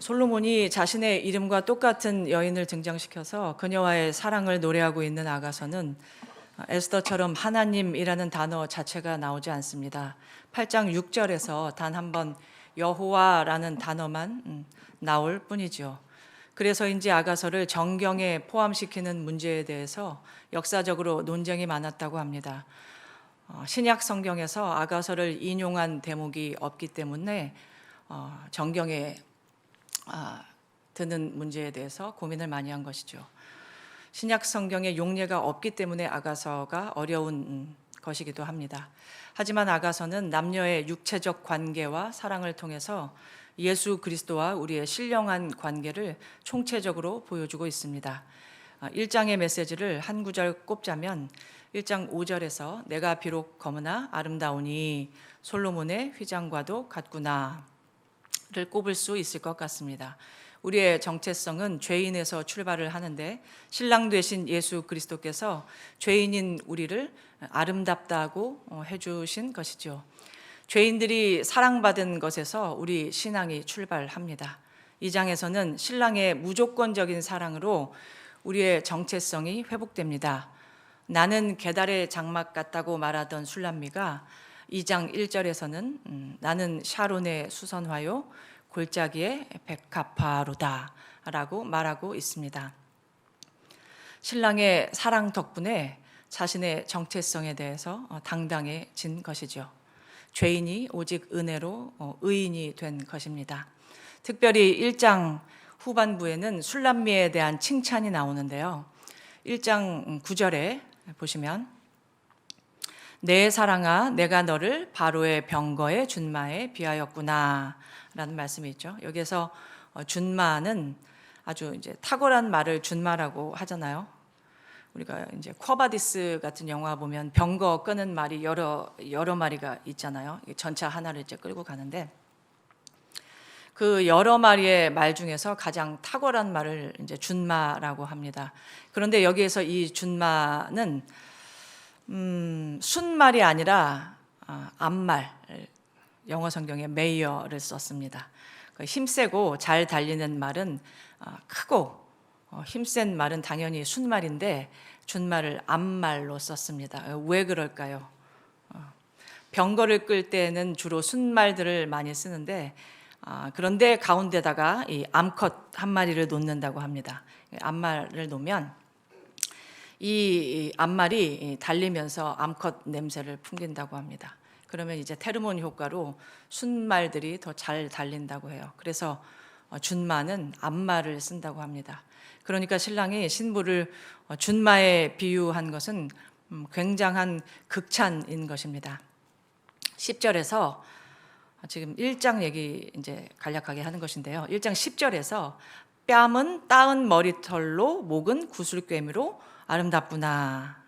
솔로몬이 자신의 이름과 똑같은 여인을 등장시켜서 그녀와의 사랑을 노래하고 있는 아가서는 에스더처럼 하나님이라는 단어 자체가 나오지 않습니다. 8장 6절에서 단 한 번 여호와라는 단어만 음, 나올 뿐이죠. 그래서인지 아가서를 정경에 포함시키는 문제에 대해서 역사적으로 논쟁이 많았다고 합니다. 어, 신약 성경에서 아가서를 인용한 대목이 없기 때문에 어, 정경에 아, 드는 문제에 대해서 고민을 많이 한 것이죠. 신약 성경에 용례가 없기 때문에 아가서가 어려운 음, 것이기도 합니다. 하지만 아가서는 남녀의 육체적 관계와 사랑을 통해서 예수 그리스도와 우리의 신령한 관계를 총체적으로 보여주고 있습니다. 1장의 메시지를 한 구절 꼽자면 1장 5절에서 내가 비록 검으나 아름다우니 솔로몬의 휘장과도 같구나 를 꼽을 수 있을 것 같습니다. 우리의 정체성은 죄인에서 출발을 하는데 신랑 되신 예수 그리스도께서 죄인인 우리를 아름답다고 어, 해주신 것이죠. 죄인들이 사랑받은 것에서 우리 신앙이 출발합니다. 이 장에서는 신랑의 무조건적인 사랑으로 우리의 정체성이 회복됩니다. 나는 계달의 장막 같다고 말하던 술람미가 2장 1절에서는 음, 나는 샤론의 수선화요 골짜기의 백합화로다라고 말하고 있습니다. 신랑의 사랑 덕분에 자신의 정체성에 대해서 어, 당당해진 것이죠. 죄인이 오직 은혜로 어, 의인이 된 것입니다. 특별히 1장 후반부에는 술람미에 대한 칭찬이 나오는데요. 1장 9절에 보시면 내 사랑아 내가 너를 바로의 병거의 준마에 비하였구나 라는 말씀이 있죠. 여기에서 어, 준마는 아주 이제 탁월한 말을 준마라고 하잖아요. 우리가 이제 쿼바디스 같은 영화 보면 병거 끄는 말이 여러 여러 마리가 있잖아요. 전차 하나를 이제 끌고 가는데 그 여러 마리의 말 중에서 가장 탁월한 말을 이제 준마라고 합니다. 그런데 여기에서 이 준마는 음, 순말이 아니라 아, 암말 영어 성경에 메이어를 썼습니다. 그 힘세고 잘 달리는 말은 아, 크고 어, 힘센 말은 당연히 순말인데 준말을 암말로 썼습니다. 왜 그럴까요? 어, 병거를 끌 때는 주로 순말들을 많이 쓰는데 아, 그런데 가운데다가 이 암컷 한 마리를 놓는다고 합니다. 암말을 놓으면 이 암말이 달리면서 암컷 냄새를 풍긴다고 합니다. 그러면 이제 테르몬 효과로 순말들이 더 잘 달린다고 해요. 그래서 어, 준마는 암말을 쓴다고 합니다. 그러니까 신랑이 신부를 어, 준마에 비유한 것은 음, 굉장한 극찬인 것입니다. 10절에서 지금 1장 얘기 이제 간략하게 하는 것인데요. 1장 10절에서 뺨은 따은 머리털로 목은 구슬꿰미로 아름답구나.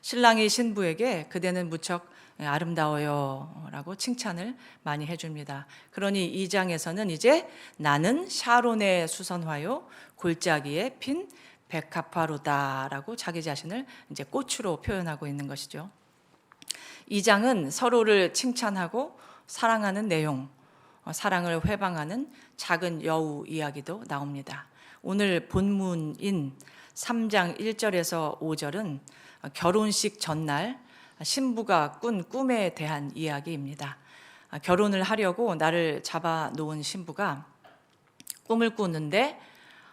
신랑이 신부에게 그대는 무척 아름다워요 라고 칭찬을 많이 해줍니다. 그러니 이 장에서는 이제 나는 샤론의 수선화요 골짜기에 핀 백합화로다 라고 자기 자신을 이제 꽃으로 표현하고 있는 것이죠. 이 장은 서로를 칭찬하고 사랑하는 내용, 어, 사랑을 회방하는 작은 여우 이야기도 나옵니다. 오늘 본문인 3장 1절에서 5절은 결혼식 전날 신부가 꾼 꿈에 대한 이야기입니다. 결혼을 하려고 나를 잡아 놓은 신부가 꿈을 꾸는데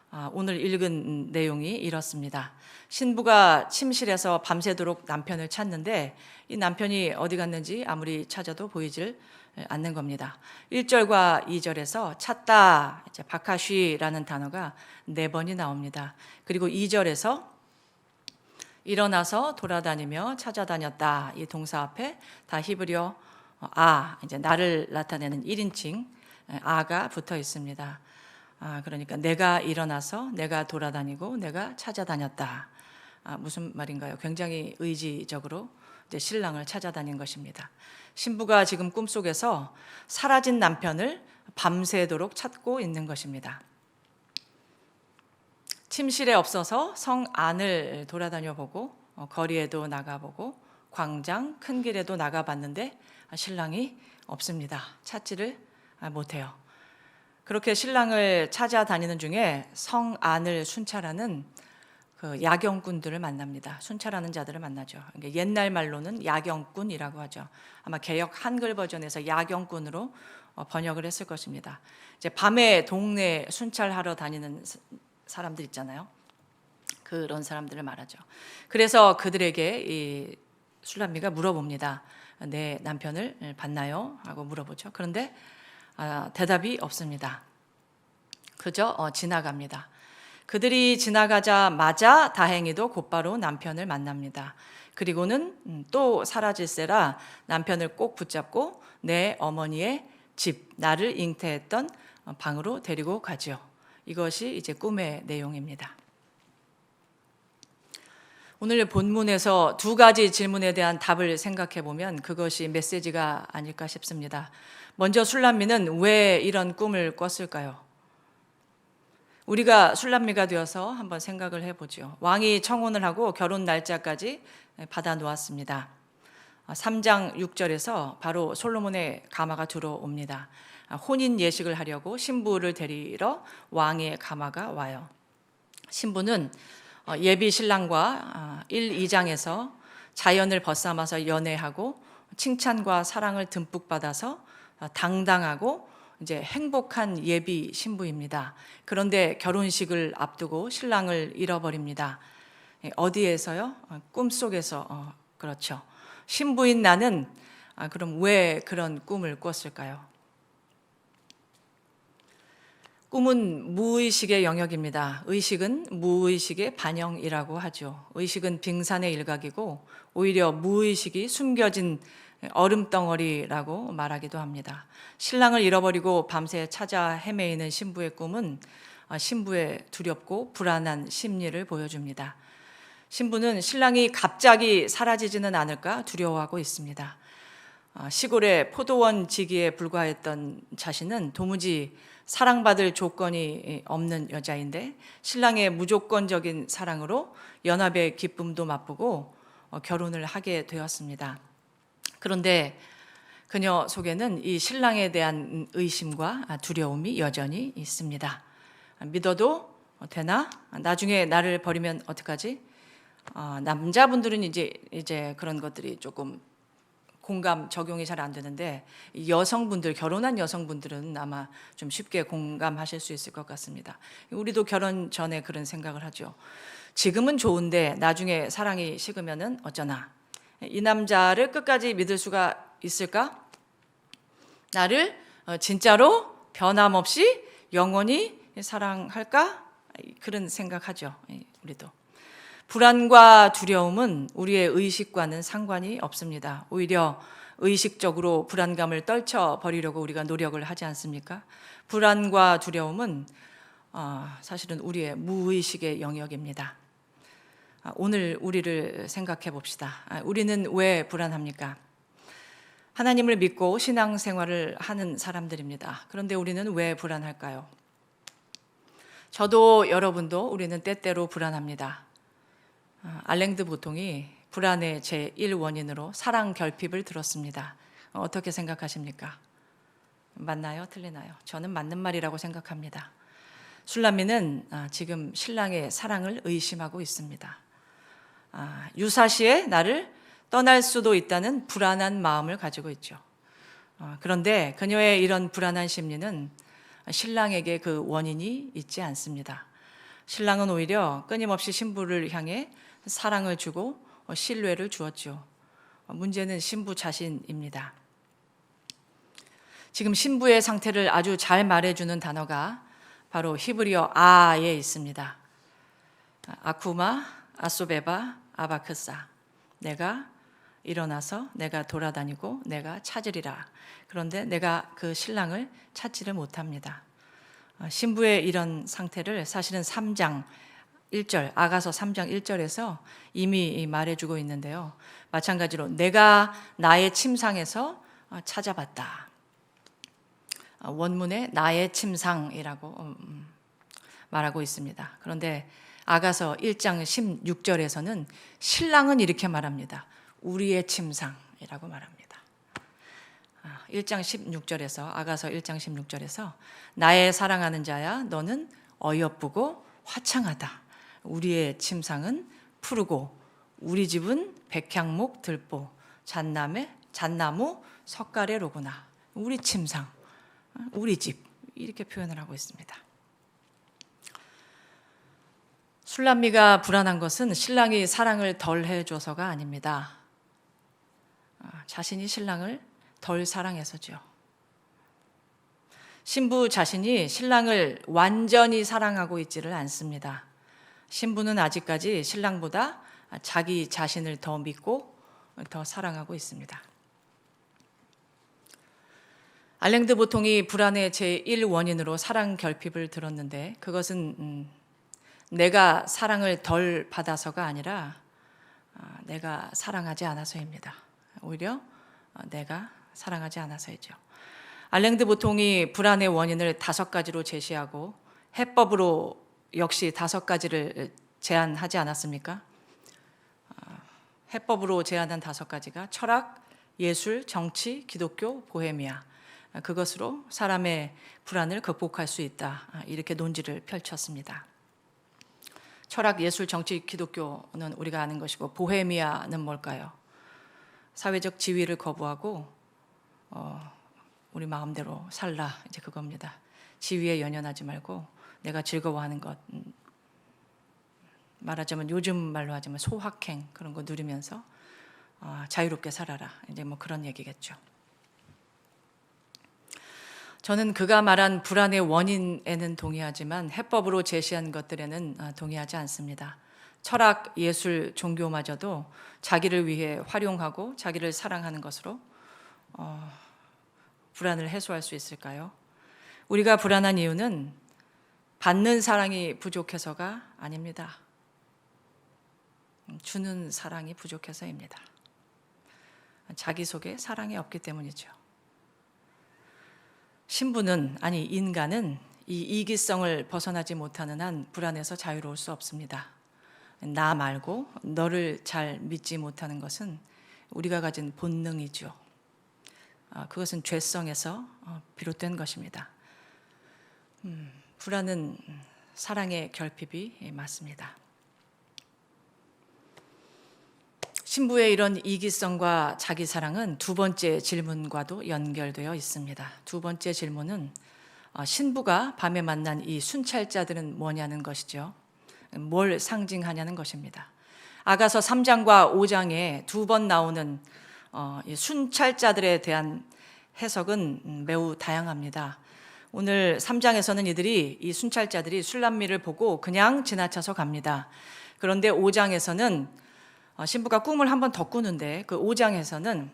아, 오늘 읽은 내용이 이렇습니다. 신부가 침실에서 밤새도록 남편을 찾는데 이 남편이 어디 갔는지 아무리 찾아도 보이질 않는 겁니다. 1절과 2절에서 찾다, 이제 바카쉬라는 단어가 네 번이 나옵니다. 그리고 2절에서 일어나서 돌아다니며 찾아다녔다. 이 동사 앞에 다 히브리어 아, 이제 나를 나타내는 1인칭 아가 붙어 있습니다. 아, 그러니까 내가 일어나서 내가 돌아다니고 내가 찾아다녔다. 아, 무슨 말인가요? 굉장히 의지적으로 이제 신랑을 찾아다닌 것입니다. 신부가 지금 꿈속에서 사라진 남편을 밤새도록 찾고 있는 것입니다. 침실에 없어서 성 안을 돌아다녀 보고 어, 거리에도 나가보고 광장 큰 길에도 나가봤는데 신랑이 없습니다. 찾지를 못해요. 그렇게 신랑을 찾아다니는 중에 성 안을 순찰하는 그 야경꾼들을 만납니다. 순찰하는 자들을 만나죠. 그러니까 옛날 말로는 야경꾼이라고 하죠. 아마 개역 한글 버전에서 야경꾼으로 어, 번역을 했을 것입니다. 이제 밤에 동네 순찰하러 다니는 사- 사람들 있잖아요. 그런 사람들을 말하죠. 그래서 그들에게 이 술람미가 물어봅니다. 내 남편을 봤나요? 하고 물어보죠. 그런데 아, 대답이 없습니다. 그저 어, 지나갑니다. 그들이 지나가자마자 다행히도 곧바로 남편을 만납니다. 그리고는 음, 또 사라질세라 남편을 꼭 붙잡고 내 어머니의 집, 나를 잉태했던 어, 방으로 데리고 가지요. 이것이 이제 꿈의 내용입니다. 오늘 본문에서 두 가지 질문에 대한 답을 생각해 보면 그것이 메시지가 아닐까 싶습니다. 먼저 술람미는 왜 이런 꿈을 꿨을까요? 우리가 술람미가 되어서 한번 생각을 해보죠. 왕이 청혼을 하고 결혼 날짜까지 받아 놓았습니다. 3장 6절에서 바로 솔로몬의 가마가 들어옵니다. 혼인 예식을 하려고 신부를 데리러 왕의 가마가 와요. 신부는 어, 예비 신랑과 1, 2장에서 자연을 벗삼아서 연애하고 칭찬과 사랑을 듬뿍 받아서 어, 당당하고 이제 행복한 예비 신부입니다. 그런데 결혼식을 앞두고 신랑을 잃어버립니다. 예, 어디에서요? 어, 꿈속에서 어, 그렇죠. 신부인 나는 아, 그럼 왜 그런 꿈을 꿨을까요? 꿈은 무의식의 영역입니다. 의식은 무의식의 반영이라고 하죠. 의식은 빙산의 일각이고 오히려 무의식이 숨겨진 얼음덩어리라고 말하기도 합니다. 신랑을 잃어버리고 밤새 찾아 헤매이는 신부의 꿈은 아, 신부의 두렵고 불안한 심리를 보여줍니다. 신부는 신랑이 갑자기 사라지지는 않을까 두려워하고 있습니다. 아, 시골의 포도원 지기에 불과했던 자신은 도무지 사랑받을 조건이 없는 여자인데 신랑의 무조건적인 사랑으로 연합의 기쁨도 맛보고 어, 결혼을 하게 되었습니다. 그런데 그녀 속에는 이 신랑에 대한 의심과 두려움이 여전히 있습니다. 믿어도 되나? 나중에 나를 버리면 어떡하지? 어, 남자분들은 이제 이제 그런 것들이 조금 공감 적용이 잘 안 되는데 이 여성분들 결혼한 여성분들은 아마 좀 쉽게 공감하실 수 있을 것 같습니다. 우리도 결혼 전에 그런 생각을 하죠. 지금은 좋은데 나중에 사랑이 식으면은 어쩌나. 이 남자를 끝까지 믿을 수가 있을까? 나를 어, 진짜로 변함없이 영원히 사랑할까? 그런 생각하죠. 우리도. 불안과 두려움은 우리의 의식과는 상관이 없습니다. 오히려 의식적으로 불안감을 떨쳐 버리려고 우리가 노력을 하지 않습니까? 불안과 두려움은 어, 사실은 우리의 무의식의 영역입니다. 아, 오늘 우리를 생각해 봅시다. 아, 우리는 왜 불안합니까? 하나님을 믿고 신앙생활을 하는 사람들입니다. 그런데 우리는 왜 불안할까요? 저도 여러분도 우리는 때때로 불안합니다. 아, 알랭드 보통이 불안의 제1원인으로 사랑 결핍을 들었습니다. 어, 어떻게 생각하십니까? 맞나요? 틀리나요? 저는 맞는 말이라고 생각합니다. 술라미는 아, 지금 신랑의 사랑을 의심하고 있습니다. 아, 유사시에 나를 떠날 수도 있다는 불안한 마음을 가지고 있죠. 그런데 그녀의 이런 불안한 심리는 신랑에게 그 원인이 있지 않습니다. 신랑은 오히려 끊임없이 신부를 향해 사랑을 주고 신뢰를 주었죠. 문제는 신부 자신입니다. 지금 신부의 상태를 아주 잘 말해주는 단어가 바로 히브리어 아에 있습니다. 아쿠마, 아소베바, 아바크사. 내가 일어나서 내가 돌아다니고 내가 찾으리라. 그런데 내가 그 신랑을 찾지를 못합니다. 신부의 이런 상태를 사실은 3장 1절, 아가서 3장 1절에서 이미 말해주고 있는데요. 마찬가지로 내가 나의 침상에서 찾아봤다. 원문에 나의 침상이라고 음, 말하고 있습니다. 그런데 아가서 1장 16절에서는 신랑은 이렇게 말합니다. 우리의 침상이라고 말합니다. 1장 16절에서 아가서 1장 16절에서 나의 사랑하는 자야 너는 어여쁘고 화창하다. 우리의 침상은 푸르고 우리 집은 백향목 들보 잣나무 잣나무 석가래로구나. 우리 침상, 우리 집 이렇게 표현을 하고 있습니다. 술람미가 불안한 것은 신랑이 사랑을 덜 해줘서가 아닙니다. 아, 자신이 신랑을 덜 사랑해서죠. 신부 자신이 신랑을 완전히 사랑하고 있지를 않습니다. 신부는 아직까지 신랑보다 자기 자신을 더 믿고 더 사랑하고 있습니다. 알랭드 보통이 불안의 제1 원인으로 사랑 결핍을 들었는데 그것은 음, 내가 사랑을 덜 받아서가 아니라 아, 내가 사랑하지 않아서입니다. 오히려 어, 내가 사랑하지 않아서이죠. 알랭드 보통이 불안의 원인을 다섯 가지로 제시하고 해법으로 역시 다섯 가지를 제안하지 않았습니까? 아, 해법으로 제안한 다섯 가지가 철학, 예술, 정치, 기독교, 보헤미아. 아, 그것으로 사람의 불안을 극복할 수 있다. 아, 이렇게 논지를 펼쳤습니다. 철학, 예술, 정치, 기독교는 우리가 아는 것이고 보헤미아는 뭘까요? 사회적 지위를 거부하고 어, 우리 마음대로 살라 이제 그겁니다. 지위에 연연하지 말고 내가 즐거워하는 것 음, 말하자면 요즘 말로 하자면 소확행 그런 거 누리면서 어, 자유롭게 살아라 이제 뭐 그런 얘기겠죠. 저는 그가 말한 불안의 원인에는 동의하지만 해법으로 제시한 것들에는 아, 동의하지 않습니다. 철학, 예술, 종교마저도 자기를 위해 활용하고 자기를 사랑하는 것으로 어, 불안을 해소할 수 있을까요? 우리가 불안한 이유는 받는 사랑이 부족해서가 아닙니다. 주는 사랑이 부족해서입니다. 자기 속에 사랑이 없기 때문이죠. 신부는 아니 인간은 이 이기성을 벗어나지 못하는 한 불안해서 자유로울 수 없습니다. 나 말고 너를 잘 믿지 못하는 것은 우리가 가진 본능이죠. 아, 그것은 죄성에서 어, 비롯된 것입니다. 음, 불안은 사랑의 결핍이 맞습니다. 신부의 이런 이기성과 자기 사랑은 두 번째 질문과도 연결되어 있습니다. 두 번째 질문은 어, 신부가 밤에 만난 이 순찰자들은 뭐냐는 것이죠. 뭘 상징하냐는 것입니다. 아가서 3장과 5장에 두 번 나오는 어, 순찰자들에 대한 해석은 매우 다양합니다. 오늘 3장에서는 이들이 이 순찰자들이 술람미를 보고 그냥 지나쳐서 갑니다. 그런데 5장에서는 어, 신부가 꿈을 한 번 더 꾸는데 그 5장에서는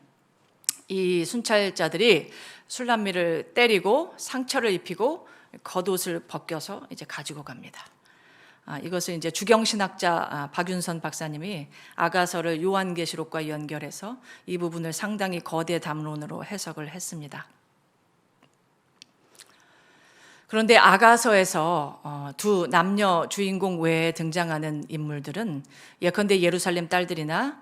이 순찰자들이 술람미를 때리고 상처를 입히고 겉옷을 벗겨서 이제 가지고 갑니다. 아, 이것을 이제 주경신학자 아, 박윤선 박사님이 아가서를 요한계시록과 연결해서 이 부분을 상당히 거대 담론으로 해석을 했습니다. 그런데 아가서에서 어, 두 남녀 주인공 외에 등장하는 인물들은 예컨대 예루살렘 딸들이나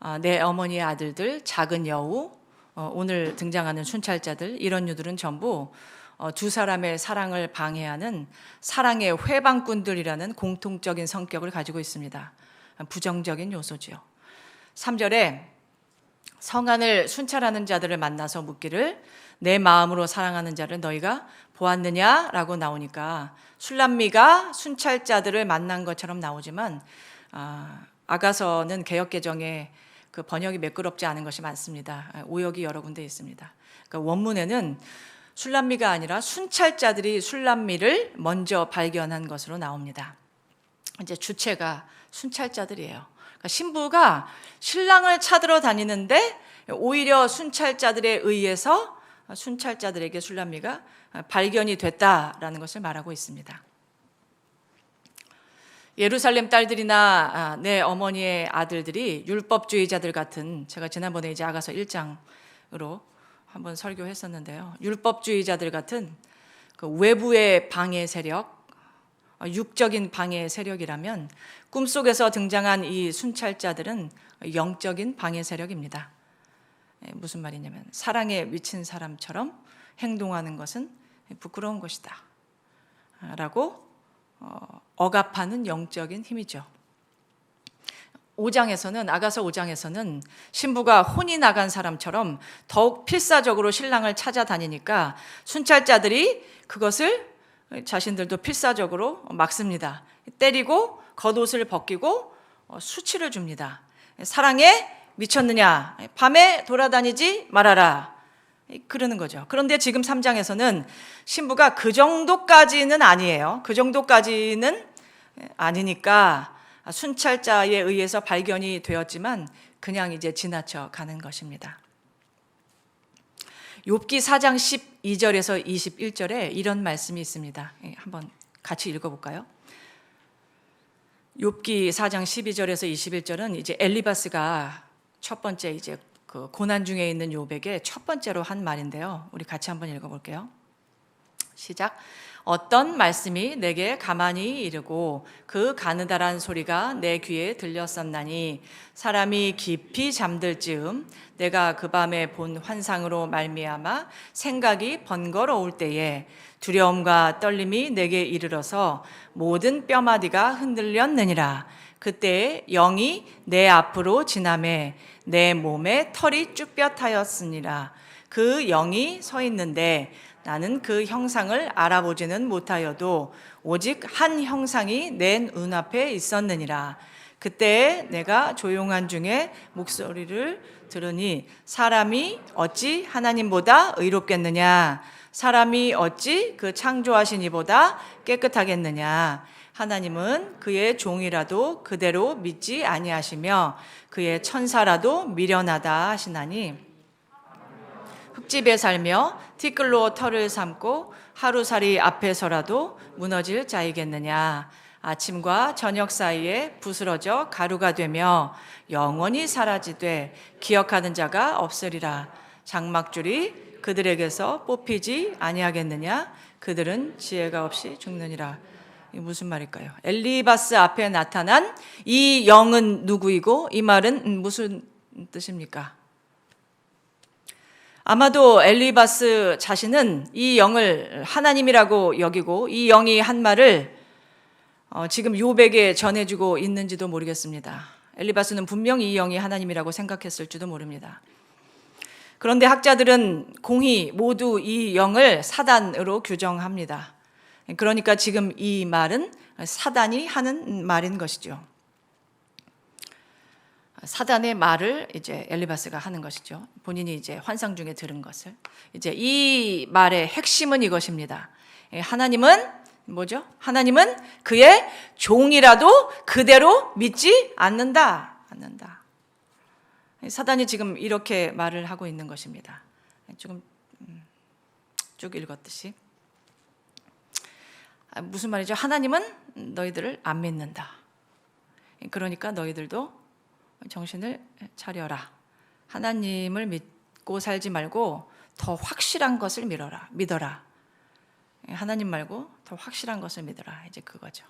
어, 내 어머니의 아들들, 작은 여우, 어, 오늘 등장하는 순찰자들 이런 유들은 전부 두 사람의 사랑을 방해하는 사랑의 회방꾼들이라는 공통적인 성격을 가지고 있습니다. 부정적인 요소지요. 3절에 성안을 순찰하는 자들을 만나서 묻기를 내 마음으로 사랑하는 자를 너희가 보았느냐라고 나오니까 술람미가 순찰자들을 만난 것처럼 나오지만 아, 아가서는 개혁 개정에 그 번역이 매끄럽지 않은 것이 많습니다. 아, 오역이 여러 군데 있습니다. 그러니까 원문에는 술람미가 아니라 순찰자들이 술람미를 먼저 발견한 것으로 나옵니다. 이제 주체가 순찰자들이에요. 그러니까 신부가 신랑을 찾으러 다니는데 오히려 순찰자들에 의해서 순찰자들에게 술람미가 발견이 됐다라는 것을 말하고 있습니다. 예루살렘 딸들이나 아, 내 어머니의 아들들이 율법주의자들 같은 제가 지난번에 이제 아가서 1장으로 한번 설교했었는데요. 율법주의자들 같은 그 외부의 방해 세력, 어, 육적인 방해 세력이라면 꿈속에서 등장한 이 순찰자들은 영적인 방해 세력입니다. 예, 무슨 말이냐면 사랑에 미친 사람처럼 행동하는 것은 부끄러운 것이다. 아, 라고 어, 억압하는 영적인 힘이죠. 5장에서는 아가서 5장에서는 신부가 혼이 나간 사람처럼 더욱 필사적으로 신랑을 찾아다니니까 순찰자들이 그것을 자신들도 필사적으로 막습니다. 때리고 겉옷을 벗기고 어, 수치를 줍니다. 사랑에 미쳤느냐? 밤에 돌아다니지 말아라. 그러는 거죠. 그런데 지금 3장에서는 신부가 그 정도까지는 아니에요. 그 정도까지는 아니니까 순찰자에 의해서 발견이 되었지만 그냥 이제 지나쳐 가는 것입니다. 욥기 4장 12절에서 21절에 이런 말씀이 있습니다. 예, 한번 같이 읽어 볼까요? 욥기 4장 12절에서 21절은 이제 엘리바스가 첫 번째 이제 그 고난 중에 있는 욥에게 첫 번째로 한 말인데요. 우리 같이 한번 읽어 볼게요. 시작. 어떤 말씀이 내게 가만히 이르고 그 가느다란 소리가 내 귀에 들렸었나니 사람이 깊이 잠들 즈음 내가 그 밤에 본 환상으로 말미암아 생각이 번거로울 때에 두려움과 떨림이 내게 이르러서 모든 뼈마디가 흔들렸느니라 그때 영이 내 앞으로 지나매 내 몸에 털이 쭈뼛하였으니라 그 영이 서 있는데 나는 그 형상을 알아보지는 못하여도 오직 한 형상이 내 눈앞에 있었느니라. 그때 내가 조용한 중에 목소리를 들으니 사람이 어찌 하나님보다 의롭겠느냐? 사람이 어찌 그 창조하신 이보다 깨끗하겠느냐? 하나님은 그의 종이라도 그대로 믿지 아니하시며 그의 천사라도 미련하다 하시나니 흙집에 살며 티끌로 털을 삼고 하루살이 앞에서라도 무너질 자이겠느냐. 아침과 저녁 사이에 부스러져 가루가 되며 영원히 사라지되 기억하는 자가 없으리라. 장막줄이 그들에게서 뽑히지 아니하겠느냐. 그들은 지혜가 없이 죽느니라. 이 무슨 말일까요? 엘리바스 앞에 나타난 이 영은 누구이고 이 말은 무슨 뜻입니까? 아마도 엘리바스 자신은 이 영을 하나님이라고 여기고 이 영이 한 말을 어, 지금 요백에 전해주고 있는지도 모르겠습니다. 엘리바스는 분명히 이 영이 하나님이라고 생각했을지도 모릅니다. 그런데 학자들은 공히 모두 이 영을 사단으로 규정합니다. 그러니까 지금 이 말은 사단이 하는 말인 것이죠. 사단의 말을 이제 엘리바스가 하는 것이죠. 본인이 이제 환상 중에 들은 것을. 이제 이 말의 핵심은 이것입니다. 예, 하나님은 뭐죠? 하나님은 그의 종이라도 그대로 믿지 않는다. 않는다. 사단이 지금 이렇게 말을 하고 있는 것입니다. 조금 음, 쭉 읽었듯이. 아, 무슨 말이죠? 하나님은 너희들을 안 믿는다. 그러니까 너희들도 정신을 차려라. 하나님을 믿고 살지 말고 더 확실한 것을 믿어라. 믿어라. 하나님 말고 더 확실한 것을 믿어라. 이제 그거죠.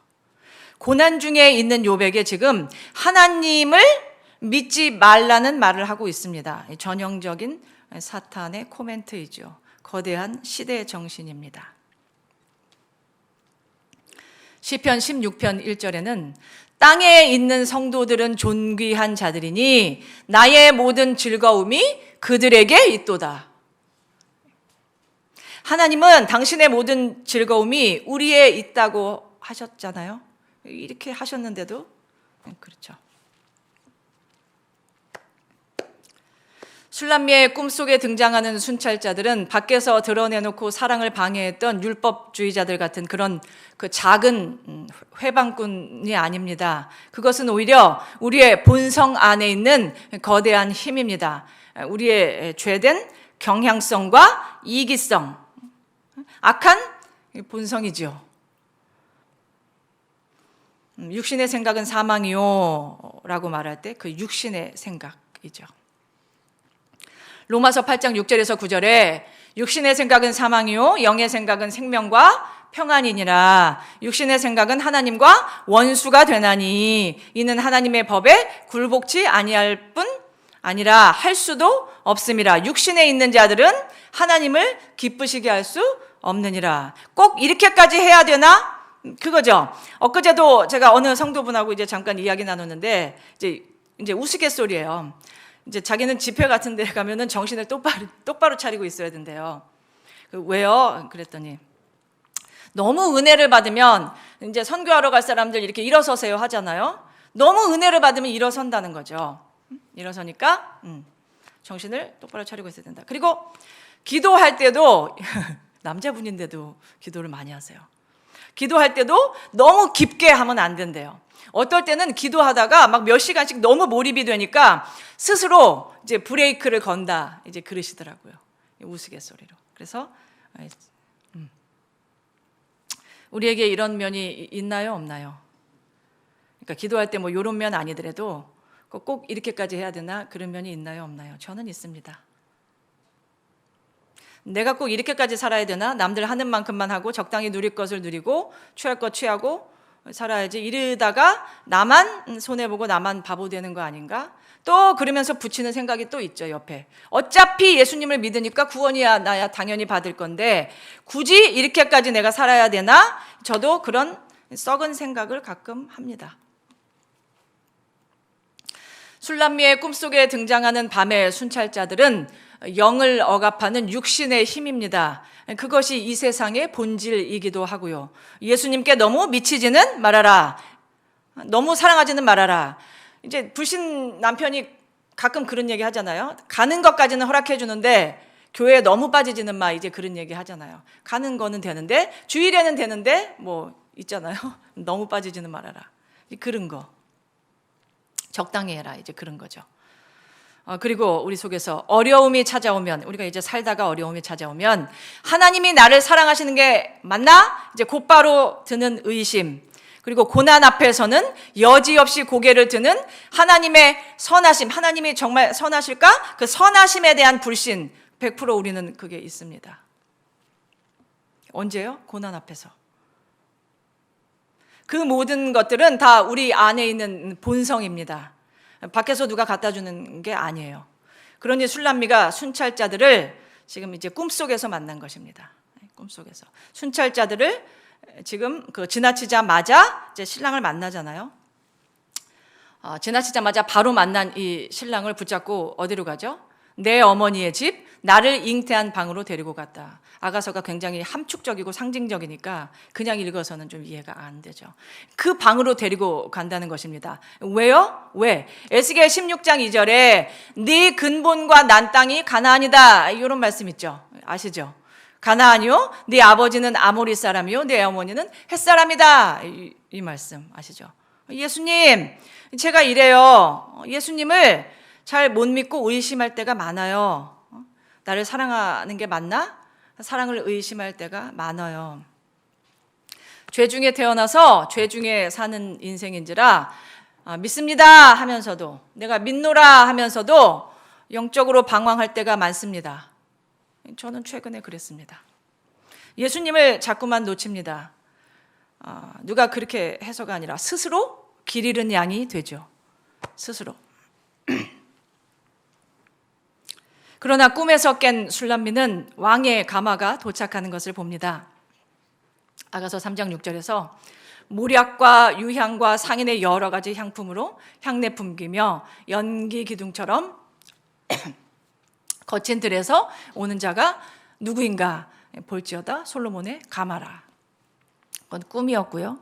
고난 중에 있는 요백에 지금 하나님을 믿지 말라는 말을 하고 있습니다. 전형적인 사탄의 코멘트이죠. 거대한 시대의 정신입니다. 시편 16편 1절에는 땅에 있는 성도들은 존귀한 자들이니 나의 모든 즐거움이 그들에게 있도다. 하나님은 당신의 모든 즐거움이 우리에 있다고 하셨잖아요. 이렇게 하셨는데도 그렇죠. 술람미의 꿈속에 등장하는 순찰자들은 밖에서 드러내놓고 사랑을 방해했던 율법주의자들 같은 그런 그 작은 음, 회방꾼이 아닙니다. 그것은 오히려 우리의 본성 안에 있는 거대한 힘입니다. 우리의 죄된 경향성과 이기성, 악한 본성이죠. 음, 육신의 생각은 사망이요 라고 말할 때 그 육신의 생각이죠. 로마서 8장 6절에서 9절에 육신의 생각은 사망이요 영의 생각은 생명과 평안이니라 육신의 생각은 하나님과 원수가 되나니 이는 하나님의 법에 굴복치 아니할 뿐 아니라 할 수도 없음이라 육신에 있는 자들은 하나님을 기쁘시게 할 수 없느니라. 꼭 이렇게까지 해야 되나? 그거죠. 엊그제도 제가 어느 성도분하고 이제 잠깐 이야기 나눴는데 이제 이제 우스갯소리예요. 이제 자기는 집회 같은 데 가면은 정신을 똑바로 똑바로 차리고 있어야 된대요. 그 왜요? 그랬더니 너무 은혜를 받으면 이제 선교하러 갈 사람들 이렇게 일어서세요 하잖아요. 너무 은혜를 받으면 일어선다는 거죠. 음? 일어서니까 음, 정신을 똑바로 차리고 있어야 된다. 그리고 기도할 때도 남자분인데도 기도를 많이 하세요. 기도할 때도 너무 깊게 하면 안 된대요. 어떨 때는 기도하다가 막 몇 시간씩 너무 몰입이 되니까 스스로 이제 브레이크를 건다 이제 그러시더라고요. 우스갯소리로. 그래서 음. 우리에게 이런 면이 있나요, 없나요? 그러니까 기도할 때 뭐 이런 면 아니더라도 꼭 이렇게까지 해야 되나 그런 면이 있나요, 없나요? 저는 있습니다. 내가 꼭 이렇게까지 살아야 되나? 남들 하는 만큼만 하고 적당히 누릴 것을 누리고 취할 것 취하고 살아야지 이러다가 나만 손해 보고 나만 바보 되는 거 아닌가? 또 그러면서 붙이는 생각이 또 있죠 옆에. 어차피 예수님을 믿으니까 구원이야 나야 당연히 받을 건데 굳이 이렇게까지 내가 살아야 되나? 저도 그런 썩은 생각을 가끔 합니다. 술람미의 꿈속에 등장하는 밤의 순찰자들은 영을 억압하는 육신의 힘입니다. 그것이 이 세상의 본질이기도 하고요. 예수님께 너무 미치지는 말아라. 너무 사랑하지는 말아라. 이제 불신 남편이 가끔 그런 얘기 하잖아요. 가는 것까지는 허락해 주는데 교회에 너무 빠지지는 마 이제 그런 얘기 하잖아요. 가는 거는 되는데 주일에는 되는데 뭐 있잖아요. 너무 빠지지는 말아라. 그런 거. 적당히 해라. 이제 그런 거죠. 어, 그리고 우리 속에서 어려움이 찾아오면 우리가 이제 살다가 어려움이 찾아오면 하나님이 나를 사랑하시는 게 맞나? 이제 곧바로 드는 의심. 그리고 고난 앞에서는 여지없이 고개를 드는 하나님의 선하심, 하나님이 정말 선하실까? 그 선하심에 대한 불신, 100% 우리는 그게 있습니다. 언제요? 고난 앞에서. 그 모든 것들은 다 우리 안에 있는 본성입니다. 밖에서 누가 갖다 주는 게 아니에요. 그러니 술람미가 순찰자들을 지금 이제 꿈속에서 만난 것입니다. 꿈속에서. 순찰자들을 지금 그 지나치자마자 이제 신랑을 만나잖아요. 어, 지나치자마자 바로 만난 이 신랑을 붙잡고 어디로 가죠? 내 어머니의 집, 나를 잉태한 방으로 데리고 갔다. 아가서가 굉장히 함축적이고 상징적이니까 그냥 읽어서는 좀 이해가 안 되죠. 그 방으로 데리고 간다는 것입니다. 왜요? 왜? 에스겔 16장 2절에 네 근본과 난 땅이 가나안이다. 이런 말씀 있죠. 아시죠? 가나안이요? 네 아버지는 아모리 사람이요? 네 어머니는 햇 사람이다. 이, 이 말씀 아시죠? 예수님, 제가 이래요. 예수님을 잘 못 믿고 의심할 때가 많아요. 나를 사랑하는 게 맞나? 사랑을 의심할 때가 많아요. 죄 중에 태어나서 죄 중에 사는 인생인지라 아, 믿습니다 하면서도 내가 믿노라 하면서도 영적으로 방황할 때가 많습니다. 저는 최근에 그랬습니다. 예수님을 자꾸만 놓칩니다. 아, 누가 그렇게 해서가 아니라 스스로 길 잃은 양이 되죠. 스스로. 그러나 꿈에서 깬 술람미는 왕의 가마가 도착하는 것을 봅니다. 아가서 3장 6절에서 모략과 유향과 상인의 여러 가지 향품으로 향내 품기며 연기 기둥처럼 거친 들에서 오는 자가 누구인가 볼지어다 솔로몬의 가마라. 그건 꿈이었고요.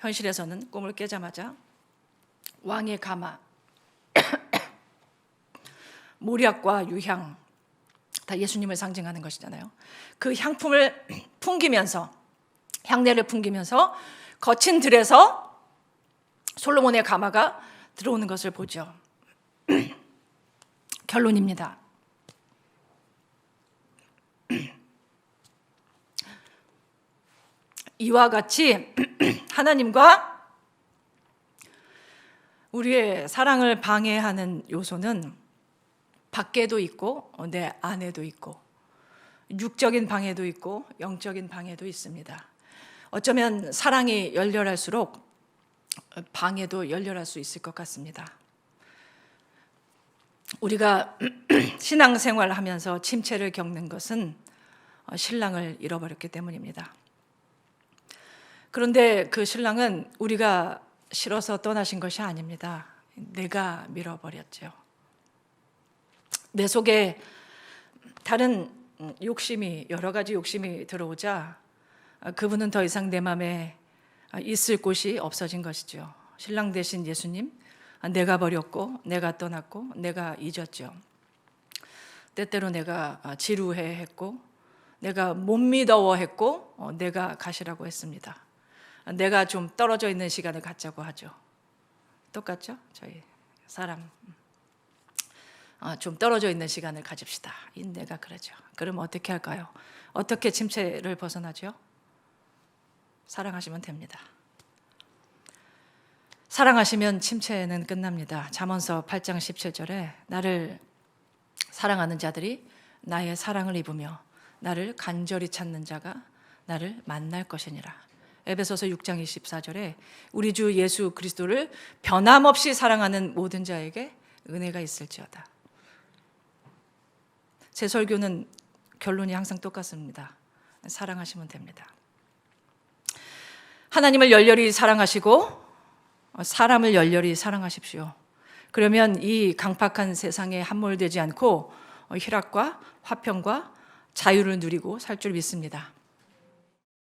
현실에서는 꿈을 깨자마자 왕의 가마 모략과 유향 다 예수님을 상징하는 것이잖아요. 그 향품을 풍기면서 향내를 풍기면서 거친 들에서 솔로몬의 가마가 들어오는 것을 보죠. 결론입니다. 이와 같이 하나님과 우리의 사랑을 방해하는 요소는 밖에도 있고 어, 내 안에도 있고 육적인 방해도 있고 영적인 방해도 있습니다. 어쩌면 사랑이 열렬할수록 방해도 열렬할 수 있을 것 같습니다. 우리가 신앙생활을 하면서 침체를 겪는 것은 어, 신랑을 잃어버렸기 때문입니다. 그런데 그 신랑은 우리가 싫어서 떠나신 것이 아닙니다. 내가 밀어버렸죠. 내 속에 다른 욕심이 여러 가지 욕심이 들어오자 아, 그분은 더 이상 내 마음에 아, 있을 곳이 없어진 것이죠. 신랑 대신 예수님, 아, 내가 버렸고, 내가 떠났고, 내가 잊었죠. 때때로 내가 아, 지루해 했고, 내가 못 믿어워 했고, 어, 내가 가시라고 했습니다. 아, 내가 좀 떨어져 있는 시간을 갖자고 하죠. 똑같죠? 저희 사람 아, 좀 떨어져 있는 시간을 가집시다. 인내가 그러죠. 그럼 어떻게 할까요? 어떻게 침체를 벗어나죠? 사랑하시면 됩니다. 사랑하시면 침체는 끝납니다. 잠언서 8장 17절에 나를 사랑하는 자들이 나의 사랑을 입으며 나를 간절히 찾는 자가 나를 만날 것이니라. 에베소서 6장 24절에 우리 주 예수 그리스도를 변함없이 사랑하는 모든 자에게 은혜가 있을지어다. 제 설교는 결론이 항상 똑같습니다. 사랑하시면 됩니다. 하나님을 열렬히 사랑하시고 사람을 열렬히 사랑하십시오. 그러면 이 강팍한 세상에 함몰되지 않고 희락과 화평과 자유를 누리고 살 줄 믿습니다.